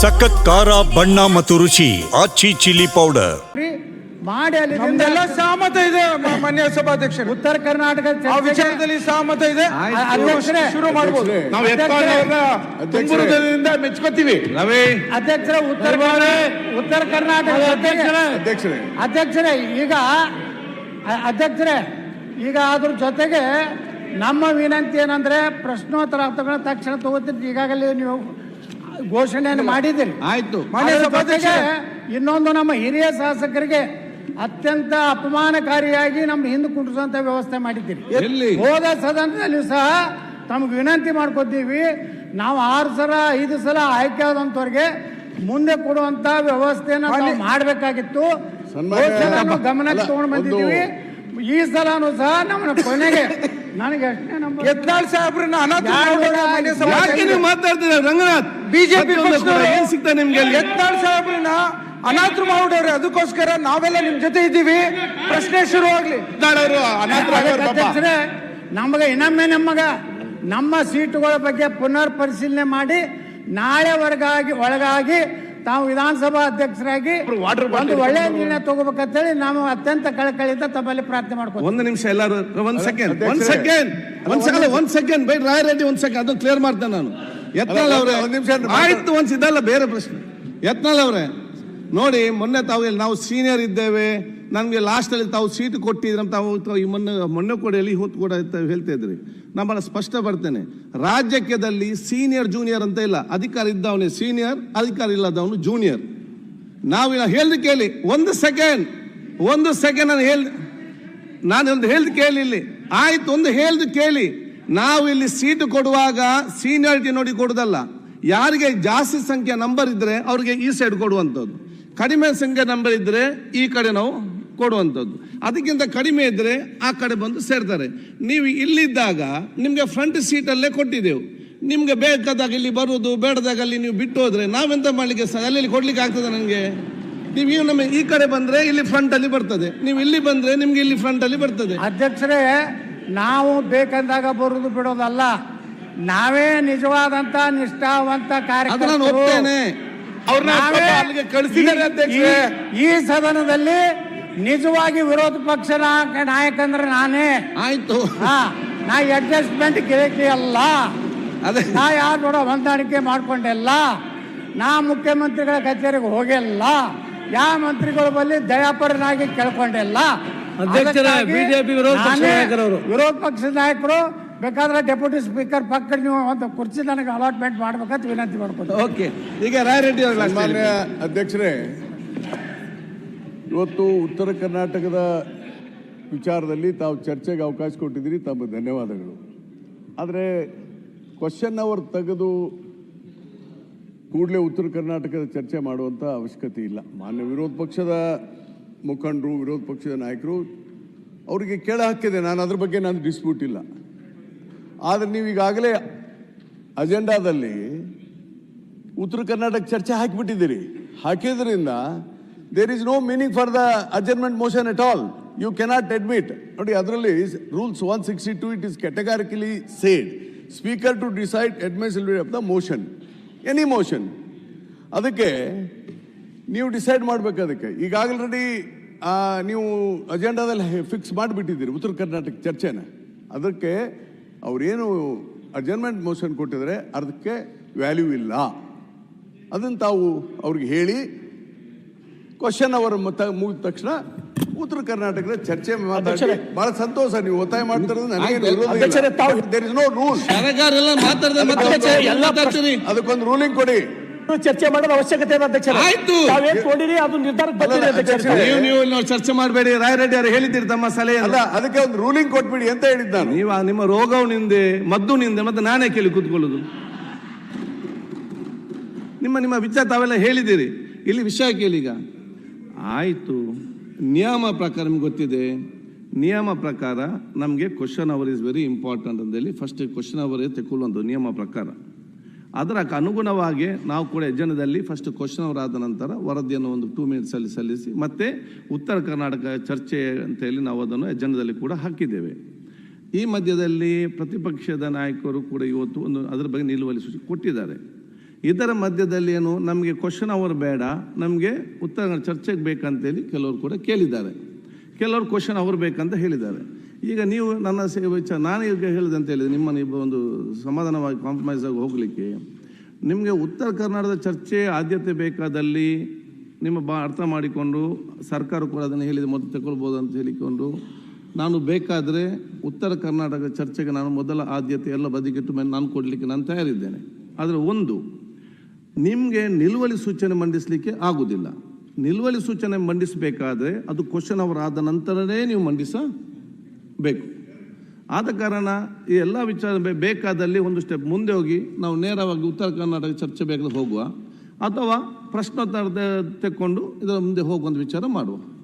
ಸಖತ್ ಖಾರ ಬಣ್ಣ ಮತ್ತು ರುಚಿ ಆಚಿ ಚಿಲ್ಲಿ ಪೌಡರ್. ಮಾಡಿ ಅಲ್ಲಿ ನಮ್ದೆಲ್ಲ ಸಹಮತ ಇದೆ ಮ- ಮಾನ್ಯ ಸಭಾಧ್ಯಕ್ಷರು. ಉತ್ತರ ಕರ್ನಾಟಕ ಆ ಚರ್ಚೆಗೆ- ವಿಚಾರದಲ್ಲಿ ಸಹಮತ ಇದೆ. ಅಧ್ಯಕ್ಷರೇ, ಶುರು ಮಾಡಬಹುದು ನಾವು ಹೃದಯದಿಂದ ಮೆಚ್ಕೋತೀವಿ. ರವಿ ಅಧ್ಯಕ್ಷರ ಉತ್ತರ ಉತ್ತರ ಕರ್ನಾಟಕ ಜೊತೆಗೆ ಅಧ್ಯಕ್ಷರೇ. ಅಧ್ಯಕ್ಷರೇ. ಈಗ ಅ- ಅಧ್ಯಕ್ಷರೇ ಈಗ ಅದ್ರ ಜೊತೆಗೆ ನಮ್ಮ ವಿನಂತಿ ಏನಂದ್ರೆ ಪ್ರಶ್ನೋತ್ತರ ತಗೊಂಡ ತಕ್ಷಣ ತಗೋತೀನಿ ಈಗಾಗಲೇ ನೀವು ಘೋಷಣೆಯನ್ನು ಮಾಡಿದ್ದೀರಿ ಆಯ್ತು. ಇನ್ನೊಂದು ನಮ್ಮ ಹಿರಿಯ ಶಾಸಕರಿಗೆ ಅತ್ಯಂತ ಅಪಮಾನಕಾರಿಯಾಗಿ ನಮ್ಮ ಹಿಂದೆ ಕುಂಡ್ರಿಸುವಂತ ವ್ಯವಸ್ಥೆ ಮಾಡಿದ್ದೀರಿ? ಹೋದ ಸದನದಲ್ಲಿ ಸಹ ತಮ್ಗೆ ವಿನಂತಿ ಮಾಡ್ಕೊತೀವಿ ನಾವು ಆರು ಸಲ ಐದು ಸಲ ಆಯ್ಕೆ ಆದಂತವ್ರಿಗೆ ಮುಂದೆ ಕೊಡುವಂತ ವ್ಯವಸ್ಥೆನ ನಾವು ಮಾಡಬೇಕಾಗಿತ್ತು. ಗಮನಕ್ಕೆ ತಗೊಂಡು ಬಂದಿದ್ದೀವಿ. ಈ ಸಲನೂ ಸಹ ನಮ್ಮ ಕೊನೆಗೆ ನನಗೆ ಅಷ್ಟೇ ನಂಬರ್ ಯತ್ನಾಳ್ ಸಾಹೇಬ್ರನ್ನ ಅನಾಥ ಯಾಕೆ ನೀವು ಮಾತಾಡ್ತೀರಾ ರಂಗನಾಥ್? ಬಿಜೆಪಿ ಏನ್ ಸಿಗ್ತಾ ನಿಮ್ಗೆ? ಯತ್ನಾಳ್ ಸಾಹೇಬ್ರನ್ನ ಅನಾಥರು ಮಾಡೋರು ಅದಕ್ಕೋಸ್ಕರ ನಾವೆಲ್ಲ ನಿಮ್ ಜೊತೆ ಇದ್ದೀವಿ. ಪ್ರಶ್ನೆ ಶುರು ಆಗ್ಲಿ. ಮಾತಾಡೋರು ಅನಾಥರಾಗೋರು ಪಾಪ. ಅಧ್ಯಕ್ಷರೇ ನಮಗೆ ಇನ್ನೊಮ್ಮೆ ನಮಗ ನಮ್ಮ ಸೀಟುಗಳ ಬಗ್ಗೆ ಪುನರ್ ಪರಿಶೀಲನೆ ಮಾಡಿ ನಾಳೆ ಒಳಗಾಗಿ ಒಳಗಾಗಿ ತಾವು ವಿಧಾನಸಭಾ ಅಧ್ಯಕ್ಷರಾಗಿ ಒಂದು ಒಳ್ಳೆಯ ನಿರ್ಣಯ ತಗೋಬೇಕಂತೇಳಿ ನಾವು ಅತ್ಯಂತ ಕಳಕಳಿಯಿಂದ ತಮ್ಮಲ್ಲಿ ಪ್ರಾರ್ಥನೆ ಮಾಡ್ಕೊಂಡು ಒಂದು ನಿಮಿಷ ಎಲ್ಲರೂ ಒಂದ್ ಸೆಕೆಂಡ್ ಒಂದ್. ಸೆಕೆಂಡ್ ಒಂದ್ ಸೆಕೆಂಡ್ ಒಂದ್ ಸೆಕೆಂಡ್ ಬೈ ರಾಯ್ ರೆಡ್ಡಿ ಒಂದ್ ಸೆಕೆಂಡ್ ಅದನ್ನ ಕ್ಲಿಯರ್ ಮಾಡ್ತೇನೆ ನಾನು. ಯತ್ನಾಳ್ ಅಲ್ಲ, ಅವರೇ ಒಂದ್ ನಿಮಿಷ ಆಯ್ತು ಒಂದ್ ಇದಲ್ಲ ಬೇರೆ ಪ್ರಶ್ನೆ. ಯತ್ನಾಳ್ ಅವರೇ ನೋಡಿ ಮೊನ್ನೆ ತಾವು ಇಲ್ಲಿ ನಾವು ಸೀನಿಯರ್ ಇದ್ದೇವೆ ನಮಗೆ ಲಾಸ್ಟಲ್ಲಿ ತಾವು ಸೀಟ್ ಕೊಟ್ಟಿದ್ರೆ ತಾವು ಈ ಮೊನ್ನೆ ಮೊನ್ನೆ ಕೂಡ ಎಲ್ಲಿ ಹೊತ್ತು ಕೂಡ ಹೇಳ್ತಾ ಇದ್ರಿ. ನಾನು ಬಹಳ ಸ್ಪಷ್ಟ ಬರ್ತೇನೆ. ರಾಜ್ಯಕ್ಕೆದಲ್ಲಿ ಸೀನಿಯರ್ ಜೂನಿಯರ್ ಅಂತ ಇಲ್ಲ. ಅಧಿಕಾರ ಇದ್ದವನೇ ಸೀನಿಯರ್ ಅಧಿಕಾರ ಇಲ್ಲದವನು ಜೂನಿಯರ್ ನಾವು ಹೇಳ್ದು ಕೇಳಿ. ಒಂದು ಸೆಕೆಂಡ್ ಒಂದು ಸೆಕೆಂಡ್ ನಾನು ಹೇಳಿ ನಾನು ಒಂದು ಹೇಳ್ದು ಕೇಳಿ ಇಲ್ಲಿ. ಆಯ್ತು, ಒಂದು ಹೇಳ್ದು ಕೇಳಿ. ನಾವು ಇಲ್ಲಿ ಸೀಟು ಕೊಡುವಾಗ ಸೀನಿಯರಿಟಿ ನೋಡಿ ಕೊಡುದಲ್ಲ. ಯಾರಿಗೆ ಜಾಸ್ತಿ ಸಂಖ್ಯೆ ನಂಬರ್ ಇದ್ರೆ ಅವ್ರಿಗೆ ಈ ಸೈಡ್ ಕೊಡುವಂಥದ್ದು. ಕಡಿಮೆ ಸಂಖ್ಯೆ ನಂಬರ್ ಇದ್ರೆ ಈ ಕಡೆ ನಾವು ಕೊಡುವಂಥದ್ದು. ಅದಕ್ಕಿಂತ ಕಡಿಮೆ ಇದ್ದರೆ ಆ ಕಡೆ ಬಂದು ಸೇರ್ತಾರೆ. ನೀವು ಇಲ್ಲಿದ್ದಾಗ ನಿಮಗೆ ಫ್ರಂಟ್ ಸೀಟಲ್ಲೇ ಕೊಟ್ಟಿದ್ದೆವು. ನಿಮಗೆ ಬೇಕಾದಾಗ ಇಲ್ಲಿ ಬರುವುದು ಬೇಡದಾಗ ಅಲ್ಲಿ ನೀವು ಬಿಟ್ಟು ಹೋದರೆ ನಾವೆಂತ ಮಾಡಲಿಕ್ಕೆ ಸ- ಅಲ್ಲಿ ಕೊಡಲಿಕ್ಕೆ ಆಗ್ತದೆ ನನಗೆ? ನೀವು ಈಗ ನಮ್ಮ ಈ ಕಡೆ ಬಂದರೆ ಇಲ್ಲಿ ಫ್ರಂಟಲ್ಲಿ ಬರ್ತದೆ. ನೀವು ಇಲ್ಲಿ ಬಂದರೆ ನಿಮಗೆ ಇಲ್ಲಿ ಫ್ರಂಟಲ್ಲಿ ಬರ್ತದೆ. ಅಧ್ಯಕ್ಷರೇ ನಾವು ಬೇಕಂದಾಗ ಬರೋದು ಬಿಡೋದಲ್ಲ. ನಾವೇ ನಿಜವಾದಂತ ನಿಷ್ಠಾವಂತ ಕಾರ್ಯಕ್ರಮ ಈ ಸದನದಲ್ಲಿ ನಿಜವಾಗಿ ವಿರೋಧ ಪಕ್ಷ ನಾಯಕಂದ್ರೆ ನಾಯಕ ಅಂದ್ರೆ ನಾನೇ. ಆಯ್ತು. ಹಾ ನಾ ಅಡ್ಜಸ್ಟ್ಮೆಂಟ್ ಗಿರಕಿ ಅಲ್ಲ. ಅದೇ. ನಾ ಯಾರು ನೋಡ ಹೊಂದಾಣಿಕೆ ಮಾಡ್ಕೊಂಡಿಲ್ಲ ನಾ ಮುಖ್ಯಮಂತ್ರಿಗಳ ಕಚೇರಿಗೆ ಹೋಗಿಲ್ಲ ಯಾವ ಮಂತ್ರಿಗಳ ಬಳಿ ದಯಾಪರನಾಗಿ ಕೇಳ್ಕೊಂಡಿಲ್ಲ. ಅಧ್ಯಕ್ಷರೇ, ವಿರೋಧ ಪಕ್ಷದ. ವಿರೋಧ ಪಕ್ಷದ ನಾಯಕರು ಬೇಕಾದ್ರೆ ಡೆಪ್ಯೂಟಿ ಸ್ಪೀಕರ್ ಪಕ್ಕ ನೀವು ಒಂದು ಕುರ್ಚಿ ನನಗೆ ಅಲಾಟ್ಮೆಂಟ್ ಮಾಡ್ಬೇಕಂತ ವಿನಂತಿ ಮಾಡ್ಕೊಂಡು ಓಕೆ. ಈಗ ರಾಯ್ ರೆಡ್ಡಿ. ಅಧ್ಯಕ್ಷರೇ ಇವತ್ತು ಉತ್ತರ ಕರ್ನಾಟಕದ ವಿಚಾರದಲ್ಲಿ ತಾವು ಚರ್ಚೆಗೆ ಅವಕಾಶ ಕೊಟ್ಟಿದ್ದೀರಿ. ತಮ್ಮ ಧನ್ಯವಾದಗಳು. ಆದರೆ ಕ್ವಶನ್ ಅವರ್ ತೆಗೆದು ಕೂಡಲೇ ಉತ್ತರ ಕರ್ನಾಟಕದ ಚರ್ಚೆ ಮಾಡುವಂಥ ಅವಶ್ಯಕತೆ ಇಲ್ಲ. ಮಾನ್ಯ ವಿರೋಧ ಪಕ್ಷದ ಮುಖಂಡರು, ವಿರೋಧ ಪಕ್ಷದ ನಾಯಕರು, ಅವರಿಗೆ ಕೇಳ ಹಾಕಿದೆ ನಾನು ಅದ್ರ ಬಗ್ಗೆ ನಾನು ಡಿಸ್ಪ್ಯೂಟ್ ಇಲ್ಲ. ಆದರೆ ನೀವು ಈಗಾಗಲೇ ಅಜೆಂಡಾದಲ್ಲಿ ಉತ್ತರ ಕರ್ನಾಟಕ ಚರ್ಚೆ ಹಾಕಿಬಿಟ್ಟಿದ್ದೀರಿ. ಹಾಕಿದ್ರಿಂದ there is no meaning for the adjournment motion at all you cannot admit ನೋಡಿ, ಅದರಲ್ಲಿ rules one sixty two it is categorically said speaker to decide admissibility of the motion any motion ಅದಕ್ಕೆ ನೀವು ಡಿಸೈಡ್ ಮಾಡಬೇಕು ಅದಕ್ಕೆ. ಈಗ already ನೀವು ಅಜೆಂಡಾದಲ್ಲಿ fix ಮಾಡಿಬಿಟ್ಟಿದ್ದೀರಿ ಉತ್ತರ ಕರ್ನಾಟಕ ಚರ್ಚೆನ. ಅದಕ್ಕೆ ಅವರೇನು ಅಜರ್ಮೆಂಟ್ ಮೋಷನ್ ಕೊಟ್ಟಿದ್ರೆ ಅದಕ್ಕೆ ವ್ಯಾಲ್ಯೂ ಇಲ್ಲ. ಅದನ್ನು ತಾವು ಅವ್ರಿಗೆ ಹೇಳಿ ಕ್ವಶನ್ ಅವರ್ ಮತ ಮುಗಿದ ತಕ್ಷಣ ಉತ್ತರ ಕರ್ನಾಟಕದ ಚರ್ಚೆ ಮಾತಾಡಿ. ಬಹಳ ಸಂತೋಷ ನೀವು ಒತ್ತಾಯ ಮಾಡ್ತಿರೋದು ಅದಕ್ಕೊಂದು ರೂಲಿಂಗ್ ಕೊಡಿ. ಚರ್ಚೆ ಮಾಡದ ಅವಶ್ಯಕತೆ ಇದೆ ಅಧ್ಯಕ್ಷರ. ಆಯ್ತು. ತಾವೇನ್ ನೋಡಿರಿ ಅದು ನಿರ್ಧಾರಕ್ಕೆ ಬಂದಿದೆ ಅಧ್ಯಕ್ಷರೇ. ಅಧ್ಯಕ್ಷರೇ. ನೀವು ನೀವು ಇಲ್ಲಿ ಚರ್ಚೆ ಮಾಡಬೇಡಿ. ರಾಯರೆಡ್ಡಿ ಅವರು ಹೇಳಿದ್ದೀರಿ ತಮ್ಮ ಸಲಹೆ ಅಲ್ಲ ಅದಕ್ಕೆ ಒಂದು ರೂಲಿಂಗ್ ಕೊಟ್ಬಿಡಿ ಅಂತ ಹೇಳಿದ್ದ ನಾನು. ನೀವು ನಿಮ್ಮ ರೋಗವು ನಿಂದೆ ಮದ್ದು ನಿಂದೆ ಮತ್ತೆ ನಾನೇ ಕೇಳಿ ಕೂತ್ಕೊಳ್ಳೋದು. ನಿಮ್ಮ ನಿಮ್ಮ ವಿಚಾರ ತಾವೆಲ್ಲ ಹೇಳಿದ್ದೀರಿ. ಇಲ್ಲಿ ವಿಷಯ ಕೇಳಿ ಈಗ. ಆಯಿತು. ನಿಯಮ ಪ್ರಕಾರ ನಿಮ್ಗೆ ಗೊತ್ತಿದೆ. ನಿಯಮ ಪ್ರಕಾರ ನಮಗೆ question hour is very important ಅಂತೇಳಿ ಫಸ್ಟ್ ಕ್ವಶನ್ ಅವರ್ ತೆಕ್ಕೊಳ್ಳುವಂಥ ನಿಯಮ ಪ್ರಕಾರ. ಅದರ ಅನುಗುಣವಾಗಿ ನಾವು ಕೂಡ ಜನದಲ್ಲಿ ಫಸ್ಟ್ ಕ್ವಶನ್ ಅವರ್ ಆದ ನಂತರ ವರದಿಯನ್ನು ಒಂದು ಟೂ ಮಿನಿಟ್ಸಲ್ಲಿ ಸಲ್ಲಿಸಿ ಮತ್ತೆ ಉತ್ತರ ಕರ್ನಾಟಕ ಚರ್ಚೆ ಅಂತ ಹೇಳಿ ನಾವು ಅದನ್ನು ಎಜೆಂಡದಲ್ಲಿ ಕೂಡ ಹಾಕಿದ್ದೇವೆ. ಈ ಮಧ್ಯದಲ್ಲಿ ಪ್ರತಿಪಕ್ಷದ ನಾಯಕರು ಕೂಡ ಇವತ್ತು ಒಂದು ಅದರ ಬಗ್ಗೆ ನಿಲುವಳಿ ಸೂಚಿ ಕೊಟ್ಟಿದ್ದಾರೆ. ಇದರ ಮಧ್ಯದಲ್ಲಿ ಏನು, ನಮಗೆ ಕ್ವಶನ್ ಅವರ್ ಬೇಡ, ನಮಗೆ ಉತ್ತರ ಚರ್ಚೆಗೆ ಬೇಕಂತೇಳಿ ಕೆಲವರು ಕೂಡ ಕೇಳಿದ್ದಾರೆ. ಕೆಲವರು ಕ್ವಶನ್ ಅವರ್ ಬೇಕಂತ ಹೇಳಿದ್ದಾರೆ. ಈಗ ನೀವು ನನ್ನ ವಿಚಾರ, ನಾನು ಈಗ ಹೇಳಿದಂತ ಹೇಳಿದೆ ನಿಮ್ಮನ್ನು ನೀವು ಒಂದು ಸಮಾಧಾನವಾಗಿ ಕಾಂಪ್ರಮೈಸ್ ಆಗಿ ಹೋಗಲಿಕ್ಕೆ, ನಿಮಗೆ ಉತ್ತರ ಕರ್ನಾಟಕದ ಚರ್ಚೆ ಆದ್ಯತೆ ಬೇಕಾದಲ್ಲಿ ನಿಮ್ಮ ಬಾ, ಅರ್ಥ ಮಾಡಿಕೊಂಡು, ಸರ್ಕಾರ ಕೂಡ ಅದನ್ನು ಹೇಳಿದ, ಮೊದಲು ತಗೊಳ್ಬೋದು ಅಂತ ಹೇಳಿಕೊಂಡು, ನಾನು ಬೇಕಾದರೆ ಉತ್ತರ ಕರ್ನಾಟಕ ಚರ್ಚೆಗೆ ನಾನು ಮೊದಲ ಆದ್ಯತೆ ಎಲ್ಲ ಬದಿಗಿಟ್ಟು ಮೇಲೆ ನಾನು ಕೊಡಲಿಕ್ಕೆ ನಾನು ತಯಾರಿದ್ದೇನೆ. ಆದರೆ ಒಂದು ನಿಮಗೆ ನಿಲುವಳಿ ಸೂಚನೆ ಮಂಡಿಸಲಿಕ್ಕೆ ಆಗುವುದಿಲ್ಲ ನಿಲುವಳಿ ಸೂಚನೆ ಮಂಡಿಸಬೇಕಾದ್ರೆ ಅದು ಕ್ವಶನ್ ಅವರ್ ಆದ ನಂತರನೇ ನೀವು ಮಂಡಿಸಬೇಕು. ಆದ ಕಾರಣ ಈ ಎಲ್ಲ ವಿಚಾರ ಬೇಕಾದಲ್ಲಿ ಒಂದು ಸ್ಟೆಪ್ ಮುಂದೆ ಹೋಗಿ ನಾವು ನೇರವಾಗಿ ಉತ್ತರ ಕರ್ನಾಟಕ ಚರ್ಚೆ ಬೇಕಾದ್ರೆ ಹೋಗುವ. ಅಥವಾ ಪ್ರಶ್ನೋತ್ತರ ತೆಕ್ಕೊಂಡು ಇದರ ಮುಂದೆ ಹೋಗುವಂಥ ವಿಚಾರ ಮಾಡುವ.